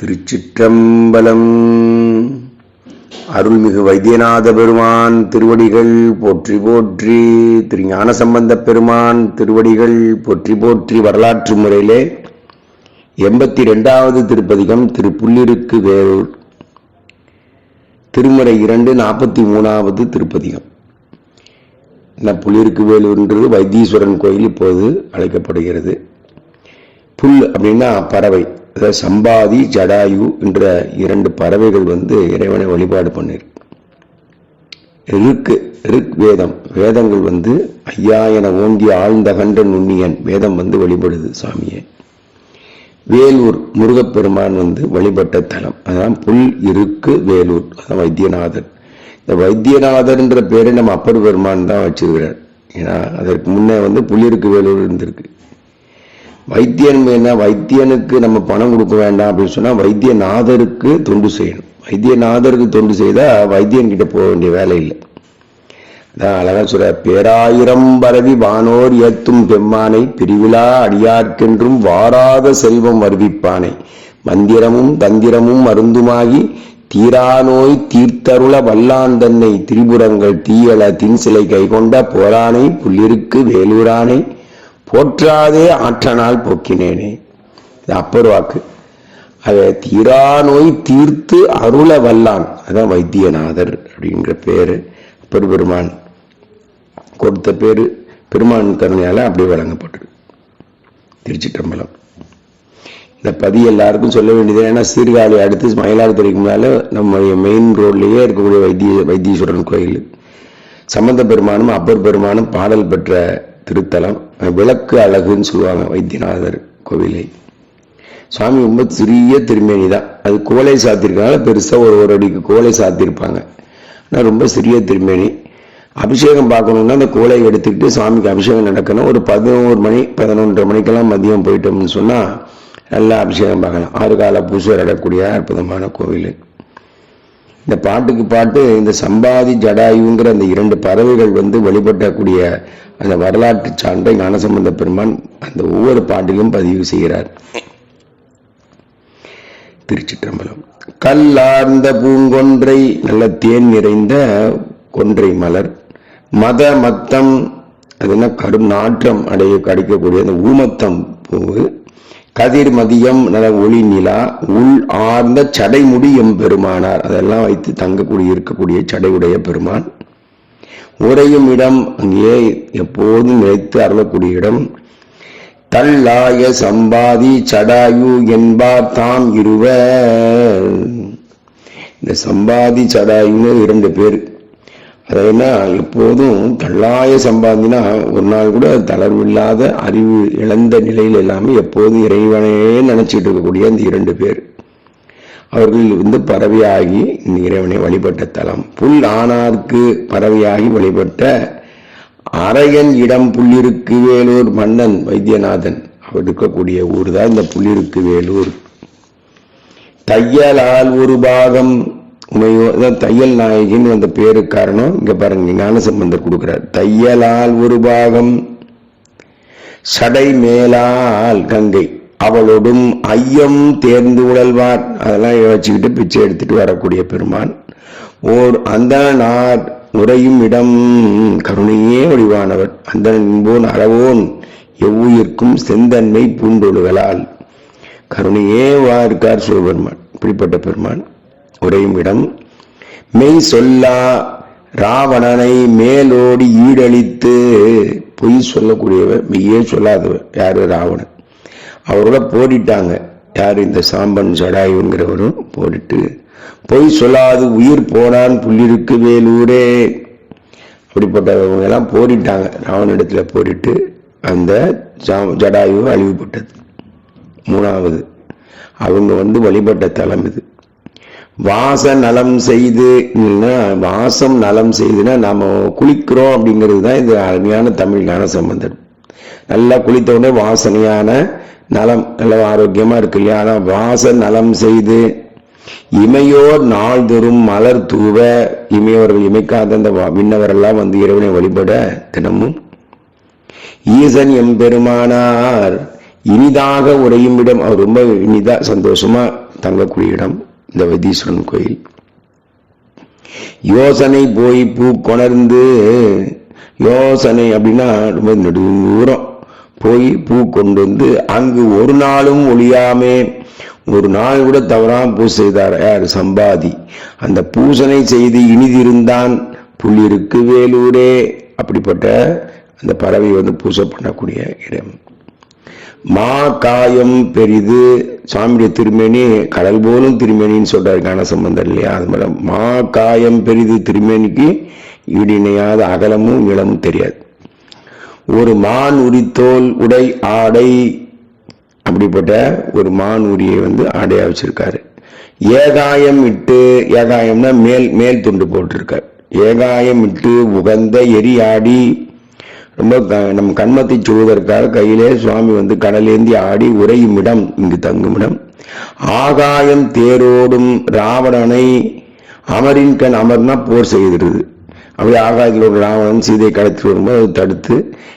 திருச்சிற்றம்பலம். அருள்மிகு வைத்தியநாத பெருமான் திருவடிகள் போற்றி போற்றி திரு ஞானசம்பந்த பெருமான் திருவடிகள் போற்றி போற்றி வரலாற்று முறையிலே எண்பத்தி ரெண்டாவது திருப்பதிகம் திரு புள்ளிருக்கு வேலூர் திருமுறை இரண்டு நாற்பத்தி மூணாவது திருப்பதிகம். என்ன புள்ளிருக்கு வேலூர்ன்றது வைத்தீஸ்வரன் கோயில் இப்போது அழைக்கப்படுகிறது. புல் அப்படின்னா பறவை. சம்பாதி ஜடாயு என்ற இரண்டு பறவைகள் வந்து இறைவனை வழிபாடு பண்ணிருக்கு ருக்கு ரிக் வேதம். வேதங்கள் வந்து ஐயா என ஓங்கி ஆழ்ந்த கண்ட நுண்ணியன் வேதம் வந்து வழிபடுது சாமியை. வேலூர் முருகப்பெருமான் வந்து வழிபட்ட தலம். அதான் புல் இருக்கு வேலூர். அதான் வைத்தியநாதர். இந்த வைத்தியநாதர்ன்ற பேரை நம்ம அப்பர் பெருமான் தான் வச்சிருக்கிறார். ஏன்னா அதற்கு முன்னே வந்து புள்ளிருக்கு வேலூர் இருந்திருக்கு. வைத்தியன் என்ன? வைத்தியனுக்கு நம்ம பணம் கொடுக்க வேண்டாம் அப்படின்னு சொன்னால் வைத்தியநாதருக்கு தொண்டு செய்யணும். வைத்தியநாதருக்கு தொண்டு செய்தால் வைத்தியன் கிட்ட போக வேண்டிய வேலை இல்லை. அதான் அழகா சொல்ற பேராயிரம் பரவி வானோர் ஏத்தும் பெம்மானை பிரிவிழா அடியார்க்கென்றும் வாராத செல்வம் வருவிப்பானை. மந்திரமும் தந்திரமும் மருந்துமாகி தீராநோய் தீர்த்தருள வல்லான் தன்னை திரிபுரங்கள் தீயல தின்சிலை கைகொண்ட போரானை புள்ளிருக்கு வேலூரானை போற்றாதே ஆற்றனால் போக்கினேனே. இது அப்பர் வாக்கு. அதை தீரா நோய் தீர்த்து அருள வல்லான். அதான் வைத்தியநாதர் அப்படிங்கிற பேரு. அப்பர் பெருமான் கொடுத்த பேரு பெருமான் கருணையால அப்படியே வழங்கப்பட்டது. திருச்சிட்டம்பலம் இந்த பதி எல்லாருக்கும் சொல்ல வேண்டியது ஏன்னா சீர்காழி அடுத்து மயிலாடுதுறைக்கு மேலே நம்முடைய மெயின் ரோட்லேயே இருக்கக்கூடிய வைத்திய வைத்தீஸ்வரன் கோயில். சம்பந்த பெருமானும் அப்பர் பெருமானும் பாடல் பெற்ற திருத்தலம் விளக்கு அழகுன்னு சொல்லுவாங்க வைத்தியநாதர் கோவிலை. சுவாமி ரொம்ப சிறிய திருமேனி தான். அது கோலை சாத்திருக்கனால பெருசா ஒரு ஒரு அடிக்கு கோலை சாத்திருப்பாங்க. ஆனால் ரொம்ப சிறிய திருமேனி. அபிஷேகம் பார்க்கணும்னா அந்த கோலை எடுத்துக்கிட்டு சுவாமிக்கு அபிஷேகம் நடக்கணும். ஒரு பதினோரு மணி பதினொன்றரை மணிக்கெல்லாம் மதியம் போயிட்டோம்னு சொன்னா நல்லா அபிஷேகம் பார்க்கலாம். ஆறு கால பூசை நடக்கூடிய அற்புதமான கோவில். இந்த பாட்டுக்கு பாட்டு இந்த சம்பாதி ஜடாயுங்கிற அந்த இரண்டு பறவைகள் வந்து வழிபட்டக்கூடிய அந்த வரலாற்று சான்றை ஞானசம்பந்த பெருமான் அந்த ஒவ்வொரு பாட்டிலும் பதிவு செய்கிறார். திருச்சிற்றம்பலம். கல்லார்ந்த பூங்கொன்றை நல்ல தேன் நிறைந்த கொன்றை மலர். மத மத்தம் அது என்ன கடும் நாற்றம் அடைய கிடைக்கக்கூடிய அந்த ஊமத்தம் பூவு. கதிர் மதியம் நல்ல ஒளி நிலா. உள் ஆர்ந்த சடைமுடி எம் பெருமானார் அதெல்லாம் வைத்து தங்கக்கூடிய இருக்கக்கூடிய சடையுடைய பெருமான். உறையும் இடம் அங்கே எப்போதும் நிலைத்து அருளக்கூடிய இடம். தள்ளாய சம்பாதி சடாயு என்பார் தாம் இருவர். இந்த சம்பாதி சடாயுன்னு இரண்டு பேர். அதைன்னா எப்போதும் தள்ளாய சம்பாதினா ஒரு நாள் கூட தளர்வில்லாத அறிவு இழந்த நிலையில் எல்லாமே எப்போதும் இறைவனே நினைச்சிட்டு இருக்கக்கூடிய அந்த இரண்டு பேர். அவர்கள் வந்து பறவையாகி இந்த இறைவனை வழிபட்ட தலம். புல் ஆனார்க்கு பறவையாகி வழிபட்ட அரையன் இடம் புள்ளிருக்கு வேலூர் மன்னன் வைத்தியநாதன். அவர் இருக்கக்கூடிய ஊர் தான் இந்த புள்ளிருக்கு வேலூர். தையலால் ஒரு பாகம் உமையோ தையல் நாயகின்னு அந்த பேரு காரணம். இங்க பாருங்க ஞானசம்பந்தர் கொடுக்கிறார். தையலால் ஒரு பாகம் சடை மேலால் கங்கை. அவளோடும் ஐயம் தேர்ந்து உழல்வார் அதெல்லாம் வச்சுக்கிட்டு பிச்சை எடுத்துட்டு வரக்கூடிய பெருமான். ஓர் அந்த நார் உறையும் இடம் கருணையே வடிவானவர் அந்த என்போன் அறவோன் எவ்வுயிர்க்கும் செந்தன்மை பூண்டொழுகளால் கருணையே வா இருக்கார் சிவபெருமான் இப்படிப்பட்ட பெருமான். உறையும் இடம் மெய் சொல்லா ராவணனை மேலோடி ஈடழித்து பொய் சொல்லக்கூடியவர் மெய்யே சொல்லாதவர். யாரு ராவணன்? அவரோட போடிட்டாங்க யார் இந்த சாம்பன் ஜடாயுங்கிறவரும் போடிட்டு பொய் சொல்லாது உயிர் போனான் புள்ளிருக்கு வேலூரே. அப்படிப்பட்டவங்க எல்லாம் போரிட்டாங்க ராவனிடத்துல போரிட்டு அந்த ஜடாயு அழிவுபட்டது. மூணாவது அவங்க வந்து வழிபட்ட தலம் இது. வாச நலம் செய்து வாசம் நலம் செய்துன்னா நாம் குளிக்கிறோம் அப்படிங்கிறது தான் இது அருமையான தமிழ் ஞான சம்பந்தம் நல்லா குளித்த உடனே வாசனையான நலம் நல்ல ஆரோக்கியமா இருக்கு இல்லையா? ஆனா வாச நலம் செய்து இமையோர் நாள்தோறும் மலர் தூவ இமையோர்கள் இமைக்காத அந்த விண்ணவரெல்லாம் வந்து இறைவனை வழிபட தினமும். ஈசன் எம்பெருமானார் இனிதாக உரையும் இடம் அவர் ரொம்ப இனிதா சந்தோஷமா தங்கக்கூடிய இடம் இந்த வைத்தீஸ்வரன் கோயில். யோசனை போய் பூ கொணர்ந்து யோசனை அப்படின்னா ரொம்ப நெடுதூரம் போய் பூ கொண்டு வந்து அங்கு ஒரு நாளும் ஒழியாமே. ஒரு நாள் கூட தவறாம பூ செய்தார். யார்? சம்பாதி. அந்த பூசனை செய்து இனிதிருந்தான். புள்ளிருக்கு வேலூரே. அப்படிப்பட்ட அந்த பறவை வந்து பூசை பண்ணக்கூடிய இடம். மா காயம் பெரிது. சாமியுடைய திருமேனி கடல் போலும் திருமேனின்னு சொல்றாரு காண சம்பந்தம் இல்லையா? அது மாதிரி மா காயம் பெரிது திருமேனிக்கு. இடிணையாத அகலமும் நிலமும் தெரியாது. ஒரு மான் உரித்தோல் உடை ஆடை அப்படிப்பட்ட ஒரு மான் உரியை வந்து ஆடையா வச்சிருக்காரு. ஏகாயம் இட்டு ஏகாயம்னா மேல் மேல் துண்டு போட்டிருக்கார். ஏகாயம் இட்டு உகந்த எரியாடி ரொம்ப க- நம் கண்மத்தை சொல்வதற்காக கையிலே சுவாமி வந்து கடலேந்தி ஆடி உறையும் இடம் இங்கு தங்கும் இடம். ஆகாயம் தேரோடும் ராவணனை அமரின் கண் அமர்னா போர் செய்திருது. அப்படியே ஆகாயத்தில் ஒரு ராவணன் சீதையை கடத்திட்டு வரும்போது அதை தடுத்து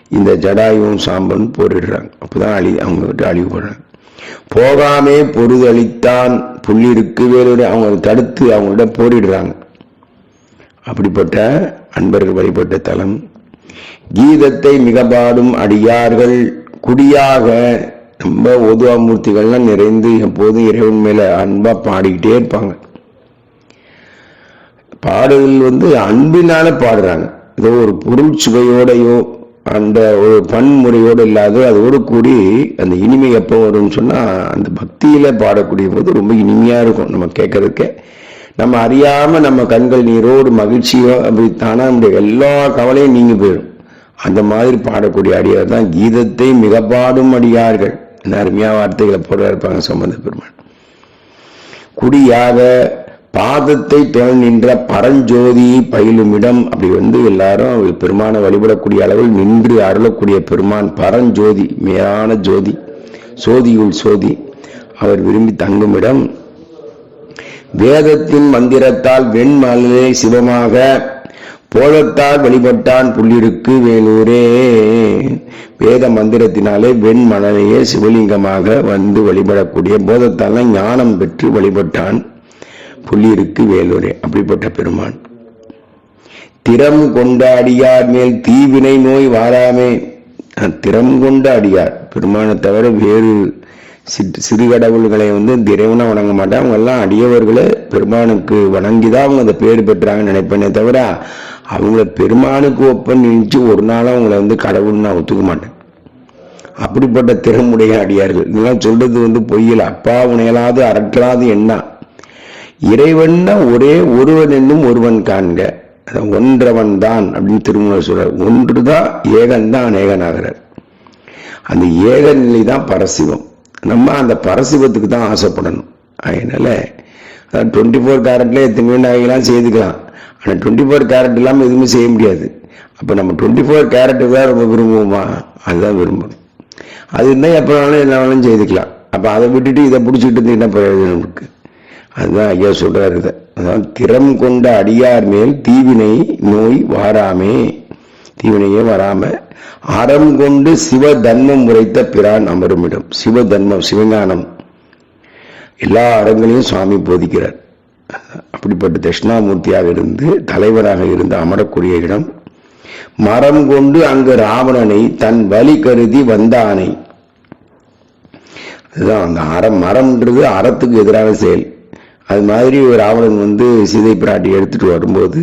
இந்த ஜடாயுவும் சாம்பன் போரிடுறாங்க. அப்போதான் அழி அவங்க விட்டு அழிவுபடுறாங்க போகாமே பொருதளித்தான் புள்ளிருக்கு வேறு அவங்க தடுத்து அவங்கள்ட்ட போரிடுறாங்க. அப்படிப்பட்ட அன்பர்கள் வழிபட்ட தலம். கீதத்தை மிக பாடும் அடியார்கள் குடியாக ரொம்ப ஓதுவாமூர்த்திகள்லாம் நிறைந்து எப்போதும் இறைவன் மேல அன்பா பாடிக்கிட்டே இருப்பாங்க. பாடுதல் வந்து அன்பினால பாடுறாங்க. ஏதோ ஒரு பொருள் சுவையோடையோ அந்த ஒரு பன்முறையோடு இல்லாத அதோடு கூடி அந்த இனிமை எப்போ வரும்னு சொன்னால் அந்த பக்தியில் பாடக்கூடிய போது ரொம்ப இனிமையாக இருக்கும் நம்ம கேட்கறதுக்கே. நம்ம அறியாமல் நம்ம கண்கள் நீரோடு மகிழ்ச்சியோ அப்படி தானா நம்முடைய எல்லா கவலையும் நீங்கி போயிடும். அந்த மாதிரி பாடக்கூடிய அடியார் தான் கீதத்தை மிக பாடும் அடியார்கள். அருமையாக வார்த்தைகளை போட இருப்பாங்க சம்பந்த பெருமாள் குடியாக பாதத்தை துணை நின்ற பரஞ்சோதி பயிலுமிடம் அப்படி வந்து எல்லாரும் பெருமானை வழிபடக்கூடிய அளவில் நின்று அருளக்கூடிய பெருமான் பரஞ்சோதி மேலான ஜோதி சோதியுள் சோதி. அவர் விரும்பி தங்குமிடம் வேதத்தின் மந்திரத்தால் வெண்மலை சிவமாக போதத்தால் வழிபட்டான் புள்ளிருக்கு வேலூரே. வேத மந்திரத்தினாலே வெண்மணலையே சிவலிங்கமாக வந்து வழிபடக்கூடிய போதத்தால் ஞானம் பெற்று வழிபட்டான். புள்ளியிருக்கு வேலூரே அப்படிப்பட்ட பெருமான். திறம் கொண்ட அடியார் மேல் தீவினை நோய் வாராமே. திறம் கொண்ட அடியார். பெருமானை தவிர வேறு சிறு சிறுகடவுள்களை வந்து திரைவனா வணங்க மாட்டாங்க அவங்க எல்லாம் அடியவர்களை பெருமானுக்கு வணங்கிதான் அவங்க அந்த பேர் பெற்றாங்கன்னு நினைப்பேனே தவிர அவங்கள பெருமானுக்கு ஒப்பன் நினைச்சு ஒரு நாளும் அவங்கள வந்து கடவுள்னு நான் ஒத்துக்க மாட்டேன். அப்படிப்பட்ட திறமுடைய அடியார்கள். இதெல்லாம் சொல்றது வந்து பொய்யல. அப்பா உனையலாது அரற்றாது என்ன இறைவன்ன ஒரே ஒருவன் என்னும் ஒருவன் காண்க. அதான் ஒன்றவன் தான் அப்படின்னு திருமணம் சொல்றார். ஒன்றுதான் ஏகன் தான் அநேகனாகிறார் அந்த ஏக நிலை தான் பரசிவம். நம்ம அந்த பரசிவத்துக்கு தான் ஆசைப்படணும். அதனால அதான் டுவெண்ட்டி ஃபோர் கேரட்ல எத்தனை நகைகளாம் செய்துக்கலாம். ஆனால் டுவெண்ட்டி ஃபோர் கேரட் இல்லாமல் எதுவுமே செய்ய முடியாது. அப்போ நம்ம டுவெண்ட்டி ஃபோர் கேரட்டுக்கு தான் ரொம்ப விரும்புவோமா? அதுதான் விரும்பணும். அது இருந்தால் எப்போ வேணாலும் என்ன வேணாலும் செய்துக்கலாம். அப்போ அதை விட்டுட்டு இதை பிடிச்சிட்டு என்ன பிரயோஜனம் இருக்குது அதுதான் ஐயா சொல்றாரு. இதை அதான் திறம் கொண்ட அடியார் மேல் தீவினை நோய் வாராமே. தீவினையே வராம அறம் கொண்டு சிவ தன்மம் உரைத்த பிரான் அமருமிடம். சிவ தன்மம் சிவஞானம். எல்லா அறங்களையும் சுவாமி போதிக்கிறார். அப்படிப்பட்ட தட்சிணாமூர்த்தியாக இருந்து தலைவராக இருந்து அமரக்கூடிய இடம். மரம் கொண்டு அங்கு ராவணனை தன் வழி கருதி வந்தானை. அதுதான் அந்த அறம். மரம்ன்றது அறத்துக்கு எதிரான செயல். அது மாதிரி ஒரு ராவணன் வந்து சீதை பிராட்டி எடுத்துட்டு வரும்போது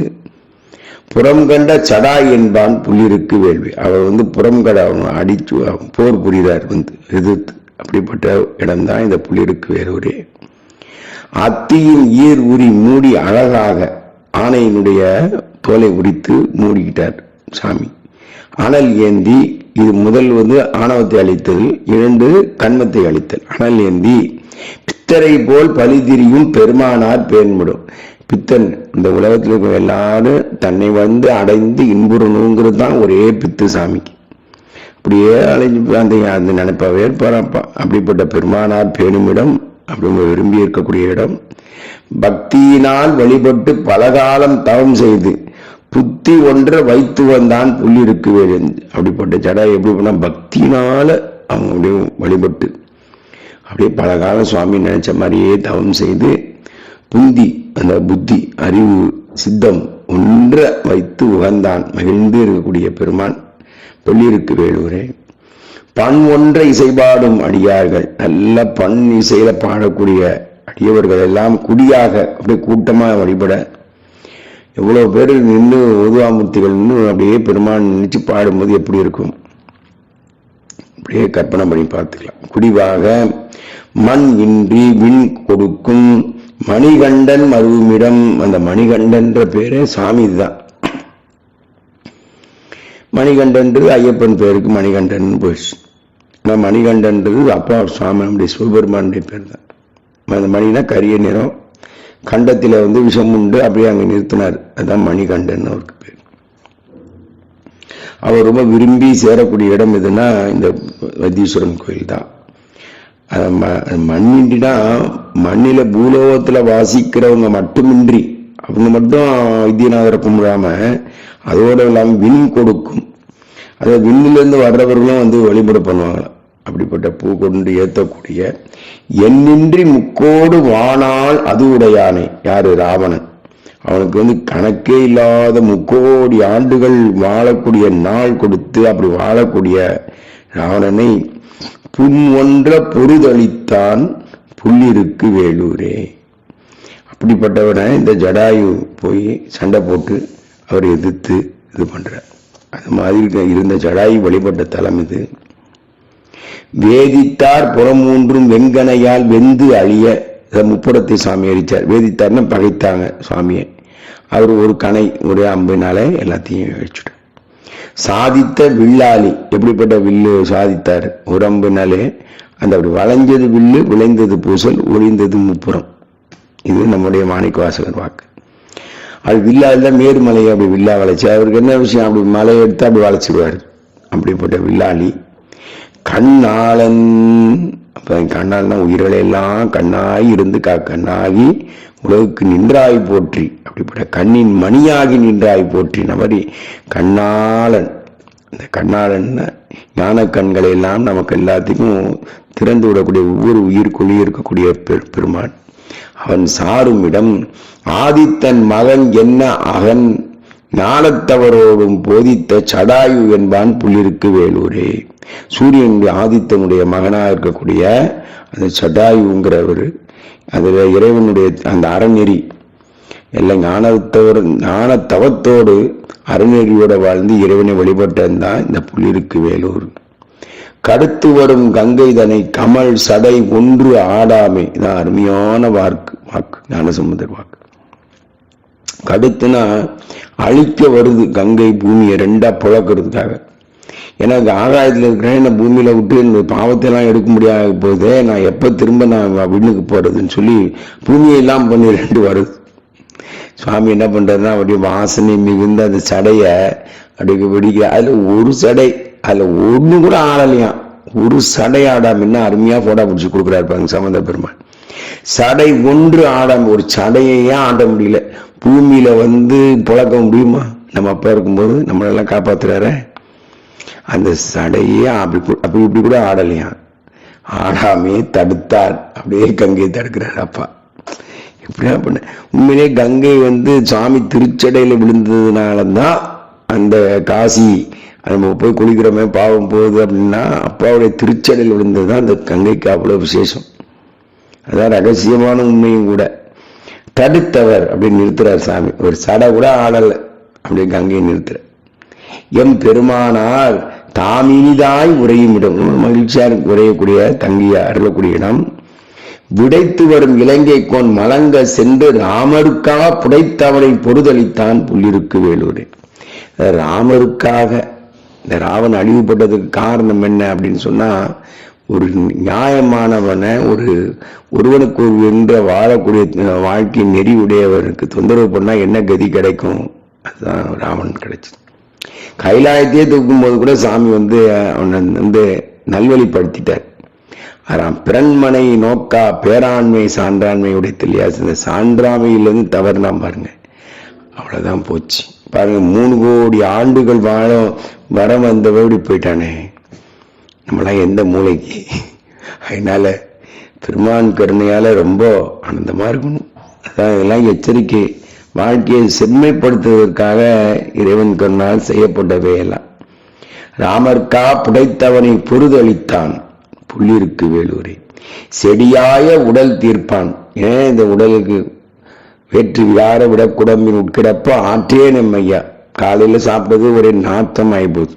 புறம் கண்ட சடா என்பான் புள்ளிருக்கு வேள்வி. அவர் வந்து புறம் கட அவன் அடிச்சு போர் புரிகிறார் வந்து. எதிர்த்து அப்படிப்பட்ட இடம்தான் இந்த புள்ளிருக்கு வேலூரே அத்தியின் ஈர் உரி மூடி அழகாக ஆணையினுடைய தோலை உரித்து மூடிக்கிட்டார் சாமி. அனல் ஏந்தி இது முதல் வந்து ஆணவத்தை அளித்தல் இரண்டு கண்மத்தை அளித்தல் அனல் ஏந்தி பித்தரை போல் பலிதிரியும் பெருமானார் பேன்முடும். பித்தன் இந்த உலகத்தில் இருக்கிற எல்லாரும் தன்னை வந்து அடைந்து இன்புறணுங்கிறது தான் ஒரே பித்து சாமிக்கு. அப்படியே அலைஞ்சு அந்த அந்த நினைப்பாவே இருப்பாரப்பா. அப்படிப்பட்ட பெருமானார் பேணுமிடம் அப்படின்னு விரும்பி இருக்கக்கூடிய இடம். பக்தியினால் வழிபட்டு பலகாலம் தவம் செய்து புத்தி ஒன்றை வைத்து வந்தான் புள்ளி இருக்கு அப்படிப்பட்ட ஜடா எப்படி பண்ணா பக்தியினால அவங்க அப்படியே வழிபட்டு அப்படியே பல காலம் சுவாமி நினைச்ச மாதிரியே தவம் செய்து புந்தி அந்த புத்தி அறிவு சித்தம் ஒன்ற வைத்து உகந்தான் மகிழ்ந்து இருக்கக்கூடிய பெருமான். பெள்ளிருக்கு வேலூரே. பண் ஒன்றை இசைபாடும் அடியார்கள் நல்ல பண் இசையில பாடக்கூடிய அடியவர்கள் எல்லாம் குடியாக அப்படியே கூட்டமா வழிபட. எவ்வளவு பேர் நின்று ஓதுவாமூர்த்திகள் நின்று அப்படியே பெருமான் நினைச்சு பாடும்போது எப்படி இருக்கும்? அப்படியே கற்பனை பண்ணி பார்த்துக்கலாம். குடிவாக மண் இன்றி விண் கொடுக்கும் மணிகண்டன் மருவுமிடம். அந்த மணிகண்டன்ற பேரே சாமி இதுதான். மணிகண்டன்றது ஐயப்பன் பேருக்கு மணிகண்டன் போயிடுச்சு. ஆனால் மணிகண்டன்றது அப்பா சாமி நம்முடைய சிவபெருமானுடைய பேர் தான் அந்த மணினா கரிய நிறம். கண்டத்தில் வந்து விஷம் உண்டு அப்படியே அங்கே நிறுத்தினார். அதுதான் மணிகண்டன் அவருக்கு பேர். அவர் ரொம்ப விரும்பி சேரக்கூடிய இடம் எதுனா இந்த வைத்தீஸ்வரன் கோயில் தான் ம- மண்ணின்றினா மண்ணில பூலோகத்துல வாசிக்கிறவங்க மட்டுமின்றி அவங்க மட்டும் வைத்தியநாதரை கும்பிடாம அதோட இல்லாமல் விண் கொடுக்கும். அது விண்ணிலிருந்து வர்றவர்களும் வந்து வழிபாடு பண்ணுவாங்களாம் அப்படிப்பட்ட பூ கொண்டு ஏத்தக்கூடிய எண்ணின்றி முக்கோடு வானால் அது உடையானே. யாரு? ராவணன். அவனுக்கு வந்து கணக்கே இல்லாத முக்கோடி ஆண்டுகள் வாழக்கூடிய நாள் கொடுத்து அப்படி வாழக்கூடிய ராவணனை புன் ஒன்ற பொருதளித்தான் புள்ளிருக்கு வேலூரே. அப்படிப்பட்டவனை இந்த ஜடாயு போய் சண்டை போட்டு அவர் எதிர்த்து இது பண்றார். அது மாதிரி இருந்த ஜடாயு வழிபட்ட தலம் இது. வேதித்தார் புறமூன்றும் வெங்கனையால் வெந்து அழிய இதை முப்புறத்தை சாமி அடித்தார் வேதித்தார்னு பகைத்தாங்க சுவாமியை அவர் ஒரு கணை ஒரு அம்பினால எல்லாத்தையும் அழிச்சுட்டார். சாதித்த வில்லாளி எப்படிப்பட்ட வில்லு சாதித்தார்? ஒரு அம்பினாலே அந்த அப்படி வளைஞ்சது வில்லு விளைந்தது பூசல் ஒளிந்தது முப்புறம். இது நம்முடைய மாணிக்க வாசகர் வாக்கு. அது வில்லால மேருமலையை அப்படி வில்லா வளைச்சு அவருக்கு என்ன விஷயம்? அப்படி மலையை எடுத்து அப்படி வளைச்சிடுவார். அப்படிப்பட்ட வில்லாளி கண்ணாளன். அப்ப கண்ணால்னா உயிர்களை எல்லாம் கண்ணாய் இருந்து கா கண்ணாகி உலகுக்கு நின்றாய் போற்றி. அப்படிப்பட்ட கண்ணின் மணியாகி நின்றாய் போற்றின மாதிரி கண்ணாளன். இந்த கண்ணாளன் ஞான கண்களை எல்லாம் நமக்கு எல்லாத்துக்கும் திறந்து விடக்கூடிய ஒவ்வொரு உயிர்க்குள்ளேயும் இருக்கக்கூடிய பெரு- பெருமான். அவன் சாரும் இடம் ஆதித்தன் மகன் என்ன அகன்? ஞானத்தவரோடும் போதித்த சடாயு என்பான் புள்ளிருக்கு வேலூரே. சூரியனுடைய ஆதித்தனுடைய மகனா இருக்கக்கூடிய அந்த சடாயுங்கிறவர் அதில் இறைவனுடைய அந்த அறநெறி எல்லாம் ஞானத்தவர் ஞானத்தவத்தோடு அறநெறியோடு வாழ்ந்து இறைவனை வழிபட்டது தான் இந்த புள்ளிருக்கு வேலூர். கடுத்து வரும் கங்கை தனை கமல் சடை ஒன்று ஆடாமை. இதான் அருமையான வாக்கு வாக்கு ஞானசமுதர் வாக்கு. கடுத்துனா அழிக்க வருது கங்கை பூமியை ரெண்டா புழக்கிறதுக்காக. ஏன்னா ஆகாயத்தில் இருக்கிறேன் இந்த பூமியில விட்டு இந்த பாவத்தையெல்லாம் எடுக்க முடியாத போதே நான் எப்ப திரும்ப நான் விண்ணுக்கு போறதுன்னு சொல்லி பூமியெல்லாம் பண்ணி ரெண்டு வருது. சுவாமி என்ன பண்றாருன்னா அப்படியே வாசனை மிகுந்த அந்த சடைய அடிக்க பிடிக்க அதில் ஒரு சடை அதுல ஒண்ணு கூட ஆடலையாம் ஒரு சடை ஆடாம என்ன அருமையா போட்டோ பிடிச்சி கொடுக்குறாரு பாருங்க சம்பந்த பெருமாள். சடை ஒன்று ஆடாம ஒரு சடையையே ஆட முடியல? பூமியில வந்து புழக்க முடியுமா? நம்ம அப்பா இருக்கும்போது நம்மளெல்லாம் காப்பாற்றுறாரு அந்த சடையே அப்படி அப்படி இப்படி கூட ஆடலையாம் ஆடாமே தடுத்தார். அப்படியே கங்கையை தடுக்கிறார் அப்பா. எப்படியா பண்ண உண்மையிலே கங்கை வந்து சாமி திருச்சடையில் விழுந்ததுனால தான் அந்த காசி நம்ம போய் குளிக்கிறோமே பாவம் போகுது அப்படின்னா அப்பாவுடைய திருச்சடையில் விழுந்தது தான் அந்த கங்கைக்கு அவ்வளோ விசேஷம். அதான் ரகசியமான உண்மையும் கூட. தடுத்தவர் அப்படின்னு நிறுத்துறார் சாமி. ஒரு சடை கூட ஆடலை. அப்படி கங்கையை நிறுத்துற எம் பெருமானார் தாம் இனிதாய் உரையும் இடம். மகிழ்ச்சியாக உரையக்கூடிய தங்கிய அருளக்கூடிய இடம். விடைத்து வரும் இலங்கை கோன் மலங்க சென்று ராமருக்காக புடைத்தவனை பொறுதளித்தான் புள்ளிருக்கு வேலூரே. ராமருக்காக இந்த ராவன் அழிவுபட்டதுக்கு காரணம் என்ன அப்படின்னு சொன்னா ஒரு நியாயமானவனை ஒரு ஒருவனுக்கு ஒரு என்ற வாழக்கூடிய வாழ்க்கை நெறி உடையவனுக்கு தொந்தரவு பண்ணா என்ன கதி கிடைக்கும்? அதுதான் ராவன் கிடைச்சது. கைலாயத்தையே தூக்கும் போது கூட சாமி வந்து அவனை வந்து நல்வழிப்படுத்திட்டார். ஆனால் பிறன்மனை நோக்கா பேராண்மை சான்றாண்மை உடைத்தலையா இந்த சான்றாமையிலிருந்து தவறுனா பாருங்க. அவ்வளவுதான் போச்சு. பாருங்க மூணு கோடி ஆண்டுகள் வாழ வர வந்தவ இப்படி போயிட்டானே. நம்மளாம் எந்த மூளைக்கு? அதனால பெருமான் கருணையால் ரொம்ப ஆனந்தமா இருக்கணும். அதான் இதெல்லாம் எச்சரிக்கை. வாழ்க்கையை செம்மைப்படுத்துவதற்காக இறைவன் கண்ணால் செய்யப்பட்டவை எல்லாம். ராமர்க்கா புடைத்தவனை பொறுதளித்தான் புள்ளிருக்கு வேலூரை. செடியாய உடல் தீர்ப்பான். ஏன் இந்த உடலுக்கு வேற்று விட விடக்குடம்பின் உட்கிடப்போ ஆற்றே நம்மையா. காலையில சாப்பிட்டது ஒரே நாத்தம் ஆகிப்போகுது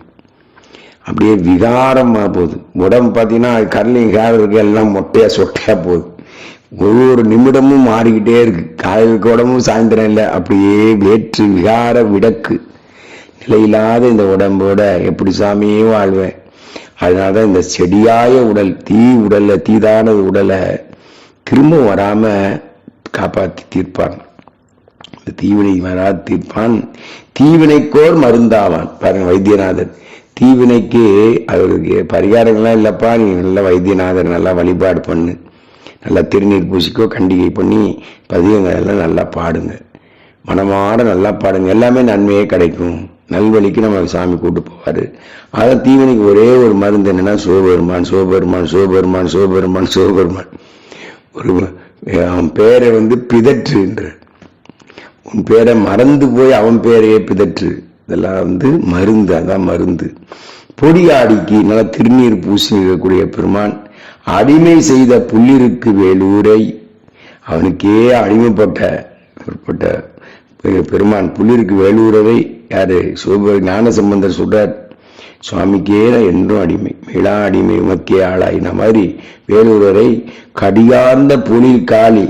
அப்படியே விகாரமாக போகுது உடம்பு பார்த்தீங்கன்னா அது கரலி எல்லாம் மொட்டையாக சொட்டையா போகுது. ஒவ்வொரு நிமிடமும் மாறிக்கிட்டே இருக்கு. காலையில் உடம்பும் சாயந்தரம் இல்லை. அப்படியே வேற்று விகார விடக்கு. நிலையில்லாத இந்த உடம்போட எப்படி சாமியே வாழ்வேன்? அதனால தான் இந்த செடியாய உடல் தீ உடல்ல தீதான உடலை திரும்ப வராம காப்பாத்தி தீர்ப்பான். இந்த தீவினை வரா தீர்ப்பான். தீவினைக்கோர் மருந்தாவான். பாருங்க வைத்தியநாதன். தீவினைக்கு அவருக்கு பரிகாரங்கள்லாம் இல்லைப்பா நீ நல்ல வைத்தியநாதர் நல்லா வழிபாடு பண்ணு. நல்லா திருநீர் பூசிக்கோ கண்டிகை பண்ணி பதியங்கள் எல்லாம் நல்லா பாடுங்க. மனமாட நல்லா பாடுங்க. எல்லாமே நன்மையே கிடைக்கும். நல்வழிக்கு நம்ம சாமி கூட்டு போவார். அதான் தீவனைக்கு ஒரே ஒரு மருந்து என்னென்னா சிவபெருமான் சிவபெருமான் சிவபெருமான் சிவபெருமான் சிவபெருமான். ஒரு அவன் பேரை வந்து பிதற்றுன்ற உன் பேரை மறந்து போய் அவன் பேரையே பிதற்று. இதெல்லாம் வந்து மருந்து அதான் மருந்து. பொடியாடிக்கு நல்லா திருநீர் பூசி இருக்கக்கூடிய பெருமான். அடிமை செய்த புள்ளிருக்கு வேலூரை. அவனுக்கே அடிமைப்பட்ட பிற்பட்ட பெருமான் புள்ளிருக்கு வேலூரரை. யாரு? சிவபெரு ஞான சம்பந்தர் சொல்றார் சுவாமிக்கே நான் என்றும் அடிமை. மீளா அடிமை உமக்கே ஆளாயின மாதிரி வேலூரரை கடியார்ந்த புலில் காளி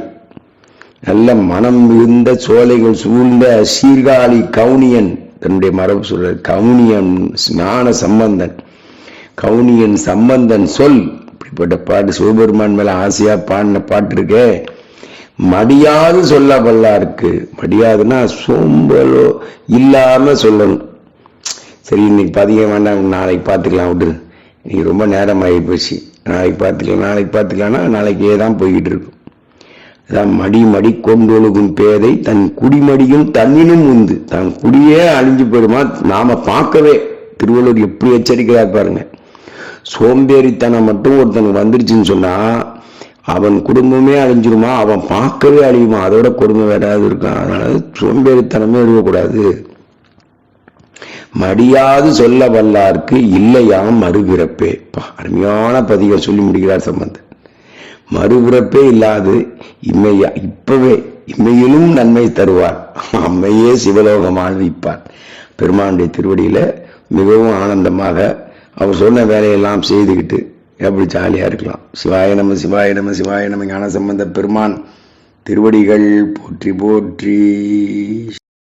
நல்ல மனம் மிகுந்த சோலைகள் சூழ்ந்த சீர்காழி கவுனியன் தன்னுடைய மரபு சொல்ற கவுனியன் ஞான சம்பந்தன் கவுனியன் சம்பந்தன் சொல் இப்படிப்பட்ட பாட்டு சிவபெருமான் மேல ஆசையா பாடின பாட்டு இருக்கே மடியாது சொல்ல வல்லா இருக்கு. மடியாதுன்னா சோம்பலோ இல்லாம சொல்லணும். சரி இன்னைக்கு பதிக வேண்டாம் நாளைக்கு பார்த்துக்கலாம் விட்டு இன்னைக்கு ரொம்ப நேரம் ஆகி போச்சு. நாளைக்கு பார்த்துக்கலாம் நாளைக்கு பார்த்துக்கலாம்னா நாளைக்கே தான் போய்கிட்டு இருக்கும். அதான் மடி மடி கொண்டொழுகும் பேதை தன் குடிமடியும் தன்னினும் உந்து தன் குடியே அழிஞ்சு போயிடுமா? நாம பார்க்கவே. திருவள்ளுவர் எப்படி எச்சரிக்கிறார் பாருங்க சோம்பேறித்தனம் மட்டும் ஒருத்தனுக்கு வந்துருச்சுன்னு சொன்னா அவன் குடும்பமே அழிஞ்சிருமா? அவன் பார்க்கவே அழியுமா? அதோட கொடுமை வேற இருக்கான் அதனால சோம்பேறித்தனமே இருக்கக்கூடாது மடியாது சொல்ல வல்லார்க்கு இல்லையாம் மறுபிறப்பே. அருமையான பதிவை சொல்லி முடிக்கிறார் சம்பந்தன் மறுபிறப்பே இல்லாது இம்மையா இப்பவே இம்மையிலும் நன்மை தருவார். அம்மையே சிவலோகமானது இப்பார் பெருமானுடைய திருவடியில மிகவும் ஆனந்தமாக அவர் சொன்ன வேலையெல்லாம் செய்துக்கிட்டு எப்படி ஜாலியா இருக்கலாம். சிவாய நம சிவாய நம சிவாய ஞான சம்பந்த பெருமான் திருவடிகள் போற்றி போற்றி.